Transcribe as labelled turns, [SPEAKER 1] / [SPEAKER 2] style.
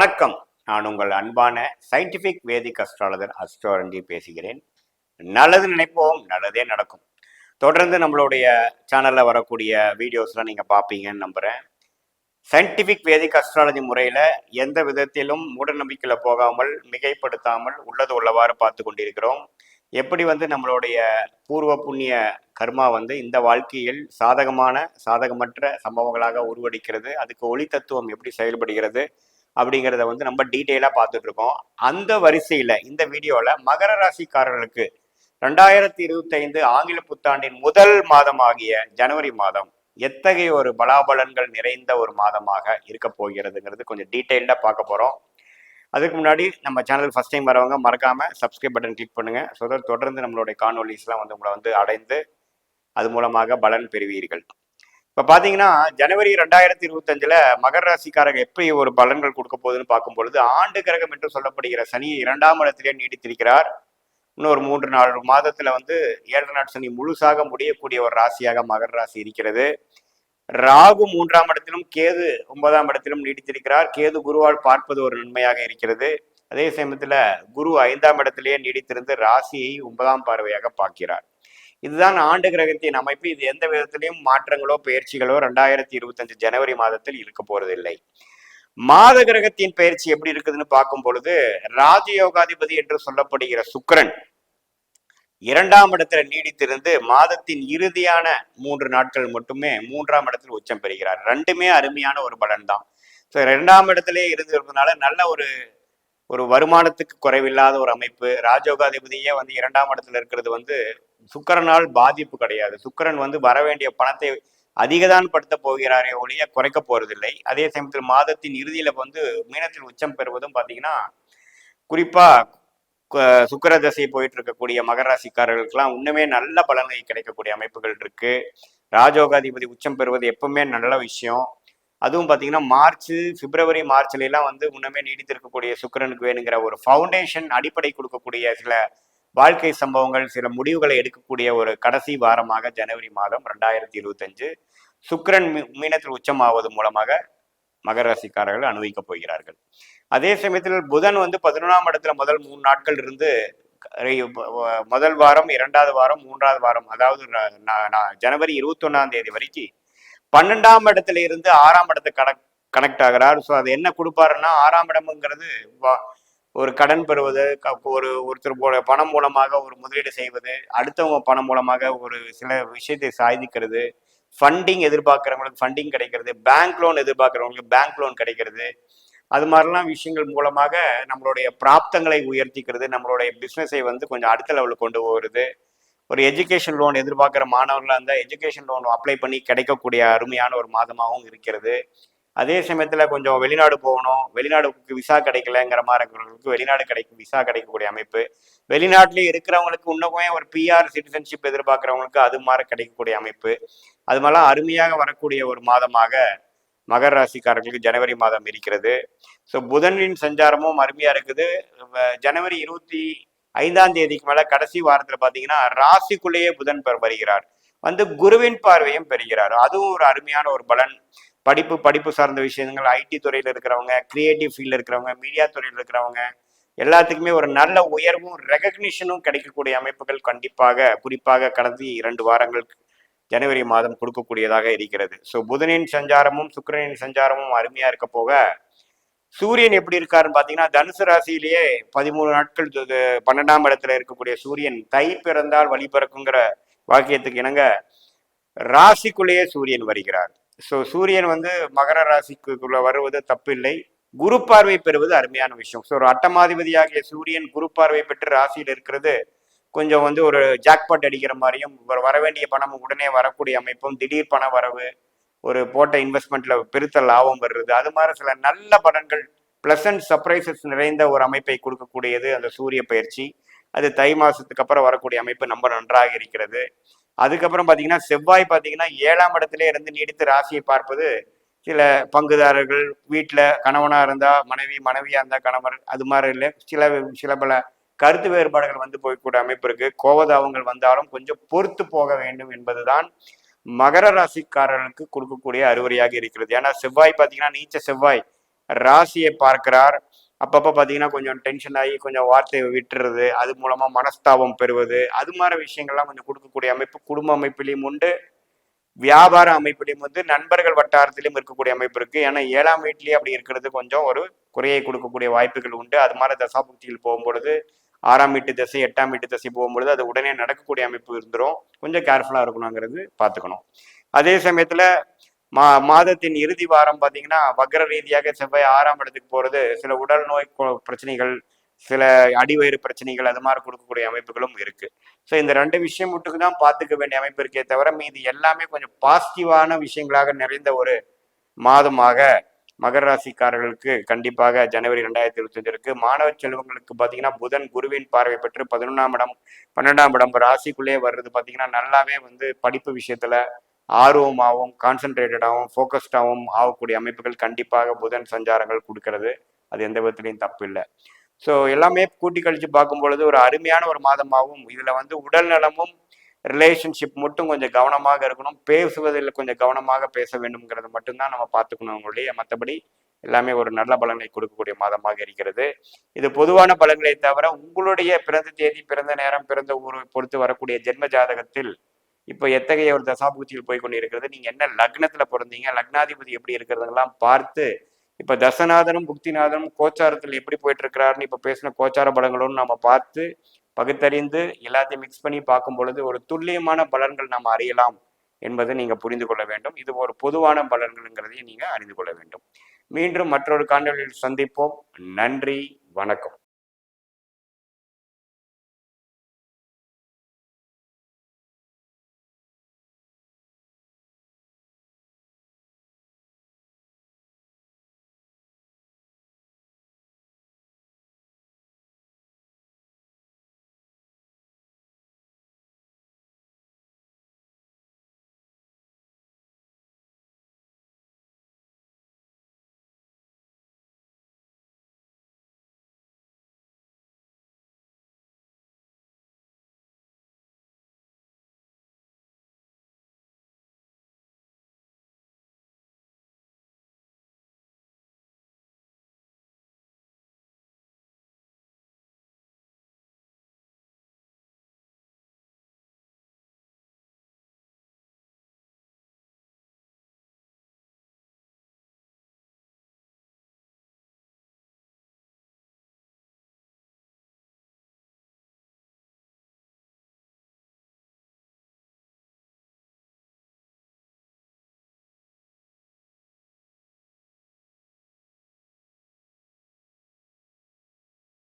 [SPEAKER 1] வணக்கம். நான் உங்கள் அன்பான சயின்டிபிக் வேதிக் அஸ்ட்ராலஜர் அஸ்ட்ரோரஞ்சி பேசுகிறேன். நல்லது நினைப்போம் நல்லதே நடக்கும். தொடர்ந்து நம்மளுடைய சேனலில் வரக்கூடிய வீடியோஸ்லாம் நீங்கள் பார்ப்பீங்கன்னு நம்புகிறேன் சயின்டிஃபிக் வேதிக் அஸ்ட்ராலஜி முறையில் எந்த விதத்திலும் மூடநம்பிக்கையில் போகாமல் மிகைப்படுத்தாமல் உள்ளது உள்ளவாறு பார்த்து கொண்டிருக்கிறோம். எப்படி வந்து நம்மளுடைய பூர்வ புண்ணிய கர்மா வந்து இந்த வாழ்க்கையில் சாதகமான சாதகமற்ற சம்பவங்களாக உருவடிக்கிறது அதுக்கு ஒளி தத்துவம் எப்படி செயல்படுகிறது அப்படிங்கிறத வந்து நம்ம டீட்டெயிலாக பார்த்துட்டு இருக்கோம் அந்த வரிசையில் இந்த வீடியோவில் மகர ராசிக்காரர்களுக்கு ரெண்டாயிரத்தி இருபத்தைந்து ஆங்கில புத்தாண்டின் முதல் மாதமாகிய ஜனவரி மாதம் எத்தகைய ஒரு பலாபலன்கள் நிறைந்த ஒரு மாதமாக இருக்க போகிறதுங்கிறது கொஞ்சம் டீட்டெயில்டாக பார்க்க போகிறோம் அதுக்கு முன்னாடி நம்ம சேனல் ஃபஸ்ட் டைம் வரவங்க மறக்காமல் சப்ஸ்கிரைப் பட்டன் கிளிக் பண்ணுங்க. ஸோ தொடர்ந்து நம்மளுடைய காணொலிஸ்லாம் வந்து உங்களை வந்து அடைந்து அது மூலமாக பலன் பெறுவீர்கள். இப்போ பார்த்தீங்கன்னா ஜனவரி ரெண்டாயிரத்தி இருபத்தஞ்சில் மகர ராசிக்காரங்க எப்படி ஒரு பலன்கள் கொடுக்க போகுதுன்னு பார்க்கும் பொழுது ஆண்டு கிரகம் என்று சொல்லப்படுகிற சனி இரண்டாம் இடத்திலே நீடித்திருக்கிறார். இன்னொரு மூன்று நாலு மாதத்தில் வந்து ஏழு நாட் சனி முழுசாக முடியக்கூடிய ஒரு ராசியாக மகர ராசி இருக்கிறது. ராகு மூன்றாம் இடத்திலும் கேது ஒன்பதாம் இடத்திலும் நீடித்திருக்கிறார். கேது குருவால் பார்ப்பது ஒரு நன்மையாக இருக்கிறது. அதே சமயத்தில் குரு ஐந்தாம் இடத்திலேயே நீடித்திருந்து ராசியை ஒன்பதாம் பார்வையாக பார்க்கிறார். இதுதான் ஆண்டு கிரகத்தின் அமைப்பு. இது எந்த விதத்திலையும் மாற்றங்களோ பயிற்சிகளோ ரெண்டாயிரத்தி இருபத்தஞ்சு ஜனவரி மாதத்தில் இருக்க போறதில்லை. மாத கிரகத்தின் பயிற்சி எப்படி இருக்குதுன்னு பார்க்கும் பொழுது ராஜயோகாதிபதி என்று சொல்லப்படுகிற சுக்கரன் இரண்டாம் இடத்துல நீடித்திருந்து மாதத்தின் இறுதியான மூன்று நாட்கள் மட்டுமே மூன்றாம் இடத்தில் உச்சம் பெறுகிறார். ரெண்டுமே அருமையான ஒரு பலன் தான். ஸோ இரண்டாம் இடத்திலே இருந்து இருப்பதனால நல்ல ஒரு ஒரு வருமானத்துக்கு குறைவில்லாத ஒரு அமைப்பு. ராஜயோகாதிபதியே வந்து இரண்டாம் இடத்துல இருக்கிறது வந்து சுக்கரனால் பாதிப்பு கிடையாது. சுக்கிரன் வந்து வர வேண்டிய பணத்தை அதிகதான் படுத்த போகிறாரே ஒழிய குறைக்க போறதில்லை. அதே சமயத்தில் மாதத்தின் இறுதியில வந்து மீனத்தில் உச்சம் பெறுவதும் பாத்தீங்கன்னா குறிப்பா சுக்கர தசை போயிட்டு இருக்கக்கூடிய மகர ராசிக்காரர்களுக்கெல்லாம் இன்னுமே நல்ல பலனை கிடைக்கக்கூடிய அமைப்புகள் இருக்கு. ராஜோகாதிபதி உச்சம் பெறுவது எப்பவுமே நல்ல விஷயம். அதுவும் பார்த்தீங்கன்னா மார்ச் பிப்ரவரி மார்ச்ல எல்லாம் வந்து இன்னுமே நீடித்திருக்கக்கூடிய சுக்கரனுக்கு வேணுங்கிற ஒரு ஃபவுண்டேஷன் அடிப்படை கொடுக்கக்கூடிய சில வாழ்க்கை சம்பவங்கள் சில முடிவுகளை எடுக்கக்கூடிய ஒரு கடைசி வாரமாக ஜனவரி மாதம் ரெண்டாயிரத்தி இருபத்தஞ்சு சுக்கிரன் மீனத்தில் உச்சமாவது மூலமாக மகர ராசிக்காரர்கள் அனுபவிக்கப் போகிறார்கள். அதே சமயத்தில் புதன் வந்து பதினொன்றாம் இடத்துல முதல் மூணு நாட்கள் இருந்து முதல் வாரம் இரண்டாவது வாரம் மூன்றாவது வாரம் அதாவது ஜனவரி இருபத்தி ஒன்னாம் ஜனவரி தேதி வரைக்கும் பன்னெண்டாம் இடத்துல இருந்து ஆறாம் இடத்துக்கு கனெக்ட் கனெக்ட் ஆகிறார். ஸோ அது என்ன கொடுப்பாருன்னா ஆறாம் இடம்ங்கிறது ஒரு கடன் பெறுவது ஒரு ஒருத்தர் போல பணம் மூலமாக ஒரு முதலீடு செய்வது அடுத்தவங்க பணம் மூலமாக ஒரு சில விஷயத்தை சாதிக்கிறது ஃபண்டிங் எதிர்பார்க்குறவங்களுக்கு ஃபண்டிங் கிடைக்கிறது பேங்க் லோன் எதிர்பார்க்குறவங்களுக்கு பேங்க் லோன் கிடைக்கிறது. அது மாதிரிலாம் விஷயங்கள் மூலமாக நம்மளுடைய பிராப்தங்களை உயர்த்திக்கிறது நம்மளுடைய பிஸ்னஸை வந்து கொஞ்சம் அடுத்த லெவலில் கொண்டு போகிறது. ஒரு எஜுகேஷன் லோன் எதிர்பார்க்குற மாணவர்களாக இருந்தால் எஜுகேஷன் லோன் அப்ளை பண்ணி கிடைக்கக்கூடிய அருமையான ஒரு மாதமாகவும் இருக்கிறது. அதே சமயத்தில் கொஞ்சம் வெளிநாடு போகணும். வெளிநாடுக்கு விசா கிடைக்கலங்கிற மாதிரி இருக்கிறவங்களுக்கு வெளிநாடு கிடைக்கும் விசா கிடைக்கக்கூடிய அமைப்பு. வெளிநாட்டிலேயே இருக்கிறவங்களுக்கு இன்னுமே ஒரு பிஆர் சிட்டிசன்ஷிப் எதிர்பார்க்குறவங்களுக்கு அது மாதிரி கிடைக்கக்கூடிய அமைப்பு. அது மாதிரிலாம் அருமையாக வரக்கூடிய ஒரு மாதமாக மகர ராசிக்காரர்களுக்கு ஜனவரி மாதம் இருக்கிறது. ஸோ புதனின் சஞ்சாரமும் அருமையா இருக்குது. ஜனவரி இருபத்தி ஐந்தாம் தேதிக்கு மேல கடைசி வாரத்துல பாத்தீங்கன்னா ராசிக்குள்ளேயே புதன் வருகிறார். வந்து குருவின் பார்வையும் பெறுகிறார். அதுவும் ஒரு அருமையான ஒரு பலன். படிப்பு படிப்பு சார்ந்த விஷயங்கள் ஐடி துறையில இருக்கிறவங்க கிரியேட்டிவ் ஃபீல்டில் இருக்கிறவங்க மீடியா துறையில இருக்கிறவங்க எல்லாத்துக்குமே ஒரு நல்ல உயர்வும் ரெகக்னிஷனும் கிடைக்கக்கூடிய அமைப்புகள் கண்டிப்பாக குறிப்பாக கடந்த இரண்டு வாரங்கள் ஜனவரி மாதம் கொடுக்கக்கூடியதாக இருக்கிறது. ஸோ புதனின் சஞ்சாரமும் சுக்கிரனின் சஞ்சாரமும் அருமையா இருக்க போக சூரியன் எப்படி இருக்காருன்னு பார்த்தீங்கன்னா தனுசு ராசியிலேயே பதிமூணு நாட்கள் பன்னெண்டாம் இடத்துல இருக்கக்கூடிய சூரியன் தை பிறந்தால் வழி பிறக்குங்கிற வாக்கியத்துக்கு இணங்க ராசிக்குள்ளேயே சூரியன் வருகிறார். ஸோ சூரியன் வந்து மகர ராசிக்குள்ள வருவது தப்பில்லை. குரு பார்வை பெறுவது அருமையான விஷயம். ஸோ ஒரு அட்டமாதிபதியாகிய சூரியன் குரு பார்வை பெற்று ராசியில் இருக்கிறது கொஞ்சம் வந்து ஒரு ஜாக்பாட் அடிக்கிற மாதிரியும் வர வேண்டிய பணம் உடனே வரக்கூடிய அமைப்பும் திடீர் பண வரவு ஒரு போட்ட இன்வெஸ்ட்மெண்ட்ல பெருத்த லாபம் வருது அது மாதிரி சில நல்ல பலன்கள் பிளசன்ட் சர்ப்ரைசஸ் நிறைந்த ஒரு அமைப்பை கொடுக்கக்கூடியது அந்த சூரிய பயிற்சி. அது தை மாசத்துக்கு அப்புறம் வரக்கூடிய அமைப்பு ரொம்ப நன்றாக இருக்கிறது. அதுக்கப்புறம் பார்த்தீங்கன்னா செவ்வாய் பார்த்தீங்கன்னா ஏழாம் இடத்துல இருந்து நீடித்து ராசியை பார்ப்பது சில பங்குதாரர்கள் வீட்டில் கணவனாக இருந்தால் மனைவி மனைவியாக இருந்தால் கணவர் அது மாதிரி இல்லை. சில சில பல கருத்து வேறுபாடுகள் வந்து போய்க்கூடிய அமைப்பு இருக்கு. கோவதாவங்கள் வந்தாலும் கொஞ்சம் பொறுத்து போக வேண்டும் என்பதுதான் மகர ராசிக்காரர்களுக்கு கொடுக்கக்கூடிய அறிவுரையாக இருக்கிறது. ஏன்னா செவ்வாய் பார்த்தீங்கன்னா நீச்ச செவ்வாய் ராசியை பார்க்கிறார். அப்பப்போ பார்த்தீங்கன்னா கொஞ்சம் டென்ஷன் ஆகி கொஞ்சம் வார்த்தையை விட்டுறது அது மூலமாக மனஸ்தாபம் பெறுவது அது மாதிரி விஷயங்கள்லாம் கொஞ்சம் கொடுக்கக்கூடிய அமைப்பு குடும்ப அமைப்பிலையும் உண்டு. வியாபார அமைப்பிலையும் வந்து நண்பர்கள் வட்டாரத்திலையும் இருக்கக்கூடிய அமைப்பு இருக்குது ஏன்னா ஏழாம் வீட்லேயே அப்படி இருக்கிறது கொஞ்சம் ஒரு குறையை கொடுக்கக்கூடிய வாய்ப்புகள் உண்டு. அது மாதிரி தசாபுக்தியில் போகும்பொழுது ஆறாம் வீட்டு திசை எட்டாம் வீட்டு திசை போகும்பொழுது அது உடனே நடக்கக்கூடிய அமைப்பு இருந்துரும். கொஞ்சம் கேர்ஃபுல்லாக இருக்கணுங்கிறது பார்த்துக்கணும் அதே சமயத்தில் மா மாதத்தின் இறுதி வாரம் பார்த்தீங்கன்னா வக்ர ரீதியாக செவ்வாய் ஆறாம் இடத்துக்கு போகிறது சில உடல் நோய் பிரச்சனைகள் சில அடிவயிறு பிரச்சனைகள் அது மாதிரி கொடுக்கக்கூடிய அமைப்புகளும் இருக்கு. ஸோ இந்த ரெண்டு விஷயம் மட்டுக்கு தான் பார்த்துக்க வேண்டிய அமைப்பு இருக்கே தவிர மீதி எல்லாமே கொஞ்சம் பாசிட்டிவான விஷயங்களாக நிறைந்த ஒரு மாதமாக மகர ராசிக்காரர்களுக்கு கண்டிப்பாக ஜனவரி ரெண்டாயிரத்தி இருபத்தஞ்சு இருக்கு. மாணவ செல்வங்களுக்கு பார்த்தீங்கன்னா புதன் குருவின் பார்வை பெற்று பதினொன்றாம் இடம் பன்னெண்டாம் இடம் ராசிக்குள்ளேயே வர்றது பார்த்தீங்கன்னா நல்லாவே வந்து படிப்பு விஷயத்துல ஆர்வமாகவும் கான்சென்ட்ரேட்டடாகவும் ஃபோக்கஸ்டாகவும் ஆகக்கூடிய அமைப்புகள் கண்டிப்பாக புதன் சஞ்சாரங்கள் கொடுக்கறது. அது எந்த விதத்துலையும் தப்பு இல்லை. ஸோ எல்லாமே கூட்டி கழிச்சு பார்க்கும் பொழுது ஒரு அருமையான ஒரு மாதமாகவும் இதில் வந்து உடல் நலமும் ரிலேஷன்ஷிப் மட்டும் கொஞ்சம் கவனமாக இருக்கணும். பேசுவதில் கொஞ்சம் கவனமாக பேச வேண்டும்ங்கிறது மட்டும்தான் நம்ம பார்த்துக்கணும் உங்களுடைய மற்றபடி எல்லாமே ஒரு நல்ல பலனை கொடுக்கக்கூடிய மாதமாக இருக்கிறது. இது பொதுவான பலன்களை தவிர உங்களுடைய பிறந்த தேதி பிறந்த நேரம் பிறந்த ஊரை பொறுத்து வரக்கூடிய ஜென்ம ஜாதகத்தில் இப்போ எத்தகைய ஒரு தசாபூச்சியில் போய் கொண்டு இருக்கிறது நீங்க என்ன லக்னத்துல பிறந்தீங்க? லக்னாதிபதி எப்படி இருக்கிறதெல்லாம் பார்த்து இப்ப தசநாதனும் புக்திநாதனும் கோச்சாரத்தில் எப்படி போயிட்டு இருக்கிறாருன்னு இப்ப பேசின கோச்சார பலங்களும் நம்ம பார்த்து பகுத்தறிந்து எல்லாத்தையும் மிக்ஸ் பண்ணி பார்க்கும் பொழுது ஒரு துல்லியமான பலன்கள் நாம் அறியலாம் என்பதை நீங்க புரிந்து கொள்ள வேண்டும். இது ஒரு பொதுவான பலன்கள்ங்கிறதையும் நீங்க அறிந்து கொள்ள வேண்டும். மீண்டும் மற்றொரு காணொலியில் சந்திப்போம். நன்றி வணக்கம்.